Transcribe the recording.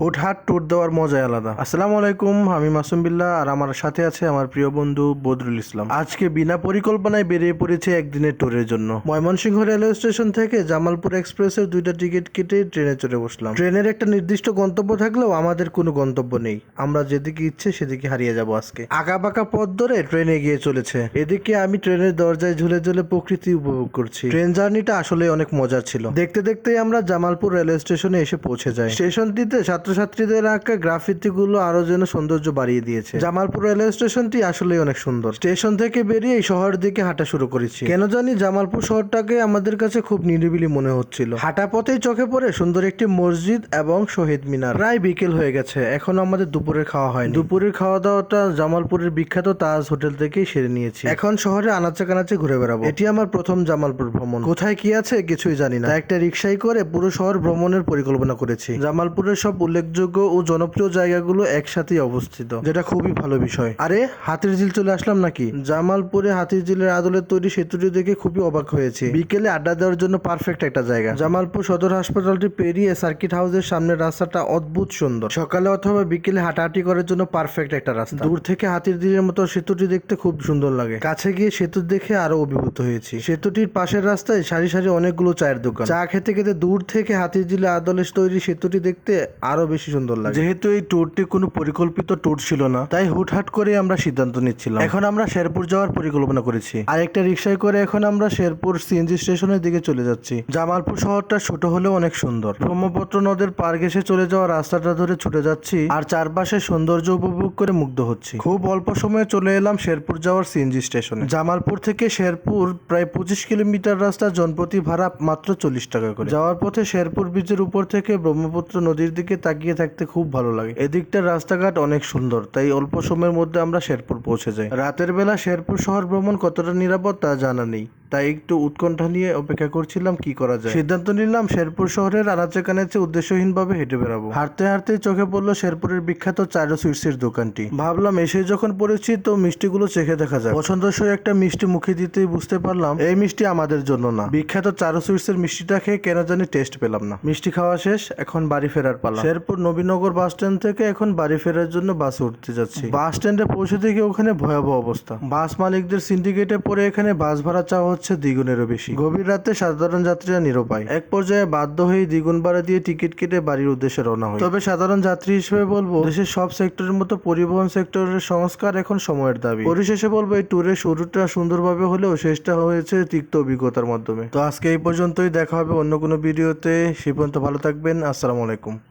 হুটহাট ট্যুর দেওয়ার মজাই আলাদা। আসসালামু আলাইকুম, আমি মাসুম বিল্লাহ আর আমার সাথে আছে আমার প্রিয় বন্ধু বদরুল ইসলাম। আজকে বিনা পরিকল্পনায় বেরিয়ে পড়েছে একদিনের ট্যুরের জন্য। ময়মনসিংহ রেলওয়ে স্টেশন থেকে জামালপুর এক্সপ্রেসের দুইটা টিকিট কেটে ট্রেনে চড়ে বসলাম। ট্রেনের একটা নির্দিষ্ট গন্তব্য থাকলেও আমাদের কোনো গন্তব্য নেই। আমরা যেদিকে ইচ্ছে সেদিকে হারিয়ে যাব আজকে। আঁকা বাঁকা পথ ধরে ট্রেনে এগিয়ে চলেছে। এদিকে আমি ট্রেনের দরজায় ঝুলে ঝুলে প্রকৃতি উপভোগ করছি। ট্রেন জার্নিটা আসলে অনেক মজার ছিল। দেখতে দেখতেই আমরা জামালপুর রেলওয়ে স্টেশনে এসে পৌঁছে যাই। স্টেশনটিতে ছাত্রছাত্রীদের আঁকা গ্রাফিতি গুলো আরও যেন সৌন্দর্য বাড়িয়ে দিয়েছে। জামালপুর রেলওয়ে স্টেশনটি আসলে অনেক সুন্দর। স্টেশন থেকে বেরিয়ে এই শহরের দিকে হাঁটা শুরু করেছি। কেন জানি জামালপুর শহরটাকে আমাদের কাছে খুব নিরিবিলি মনে হচ্ছিল। হাঁটা পথেই চোখে পড়ে সুন্দর একটি মসজিদ এবং শহীদ মিনার। প্রায় বিকেল হয়ে গেছে। এখনও আমাদের দুপুরের খাওয়া হয়নি। দুপুরের খাওয়া দাওয়াটা জামালপুরের বিখ্যাত তাজ হোটেল থেকেই সেরে নিয়েছি। এখন শহরে আনাচে কানাচে ঘুরে বেড়াবো। এটি আমার প্রথম জামালপুর ভ্রমণ। কোথায় কি আছে কিছুই জানি না। একটা রিক্সায় করে পুরো শহর ভ্রমণের পরিকল্পনা করেছি। জামালপুরের সব উল্লেখযোগ্য ও জনপ্রিয় জায়গাগুলো একসাথেই অবস্থিত। যেটা খুবই ভালো বিষয়। আরে হাতির ঝিল চলে আসলাম নাকি? জামালপুরে হাতির ঝিলের আদলে তৈরি সেতুটি দেখে খুবই অবাক হয়েছে। বিকেলে আড্ডা দেওয়ার জন্য পারফেক্ট একটা জায়গা। জামালপুর সদর হাসপাতালটি পেরিয়ে সার্কিট হাউসের সামনের রাস্তাটা অদ্ভুত সুন্দর। সকালে অথবা বিকেলে হাঁটাহাঁটি করার জন্য পারফেক্ট একটা রাস্তা। দূর থেকে হাতির ঝিলের মতো সেতুটি দেখতে খুব সুন্দর লাগে। কাছে গিয়ে সেতু দেখে আরও অভিভূত হয়েছি। সেতুটির পাশের রাস্তায় সারি সারি অনেকগুলো চায়ের দোকান। চা খেতে খেতে দূর থেকে হাতির ঝিলে আদলে তৈরি সেতুটি দেখতে আরও বেশি সুন্দর লাগে। যেহেতু এই ট্যুরটি কোনো পরিকল্পিত ট্যুর ছিল না তাই হুটহাট করে আমরা সিদ্ধান্ত নিচ্ছিলাম। এখন আমরা শেরপুর যাওয়ার পরিকল্পনা করেছি। আর একটা রিক্সায় করে এখন আমরা শেরপুর সিএনজি স্টেশনের দিকে চলে যাচ্ছি। জামালপুর শহরটা ছোট হলেও অনেক সুন্দর। ব্রহ্মপুত্র নদের পার ঘেসে চলে যাওয়া রাস্তাটা ধরে ছুটে যাচ্ছি আর চারপাশে সৌন্দর্য উপভোগ করে মুগ্ধ হচ্ছি। খুব অল্প সময়ে চলে এলাম শেরপুর যাওয়ার সিএনজি স্টেশনে। জামালপুর থেকে শেরপুর প্রায় পঁচিশ কিলোমিটার রাস্তা জনপ্রতি ভাড়া মাত্র চল্লিশ টাকা করে। যাওয়ার পথে শেরপুর ব্রিজের উপর থেকে ব্রহ্মপুত্র নদীর দিকে তাকিয়ে থাকতে খুব ভালো লাগে। এদিকটার রাস্তাঘাট অনেক সুন্দর, তাই অল্প সময়ের মধ্যে আমরা শেরপুর পৌঁছে যাই। রাতের বেলা শেরপুর শহর ভ্রমণ কতটা নিরাপদ তা জানা নেই। তাই একটু উৎকণ্ঠা নিয়ে অপেক্ষা করছিলাম, কি করা যায়? সিদ্ধান্ত নিলাম শেরপুর শহরের আনাচে কানাচে উদ্দেশ্যহীনভাবে হেঁটে বেড়াবো। হাঁটতে হাঁটতে চোখে পড়ল শেরপুরের বিখ্যাত চারো সুইটসের দোকানটি। ভাবলাম এসে যখন পড়েছি তো মিষ্টিগুলো চেখে দেখা যায় পছন্দসই একটা মিষ্টি মুখে দিতেই বুঝতে পারলাম, এই মিষ্টি আমাদের জন্য না। বিখ্যাত চারো সুইটসের মিষ্টিটা খেয়ে কেন জানি টেস্ট পেলাম না। মিষ্টি খাওয়া শেষ, এখন বাড়ি ফেরার পালা। শেরপুর নবীনগর বাস স্ট্যান্ড থেকে এখন বাড়ি ফেরার জন্য বাস উঠতে যাচ্ছি। বাস স্ট্যান্ডে পৌঁছে থেকে ওখানে ভয়াবহ অবস্থা। বাস মালিকদের সিন্ডিকেটে পরে এখানে বাস ভাড়া চাওয়া হচ্ছে দ্বিগুণেরও বেশি। গভীর রাতে সাধারণ যাত্রীরা নিরুপায়। এক পর্যায়ে বাধ্য হয়ে দ্বিগুণ ভাড়া দিয়ে টিকিট কেটে বাড়ির উদ্দেশ্যে রওনা হয়। তবে সাধারণ যাত্রী হিসেবে বলব, দেশের সব সেক্টরের মতো পরিবহন সেক্টরের সংস্কার এখন সময়ের দাবি। পরিশেষে বলব, এই ট্যুরের শুরুটা সুন্দরভাবে হলেও শেষটা হয়েছে তিক্ত অভিজ্ঞতার মাধ্যমে। তো আজকে এই পর্যন্তই, দেখা হবে অন্য কোনো ভিডিওতে। সে পর্যন্ত ভালো থাকবেন, আসসালামু আলাইকুম।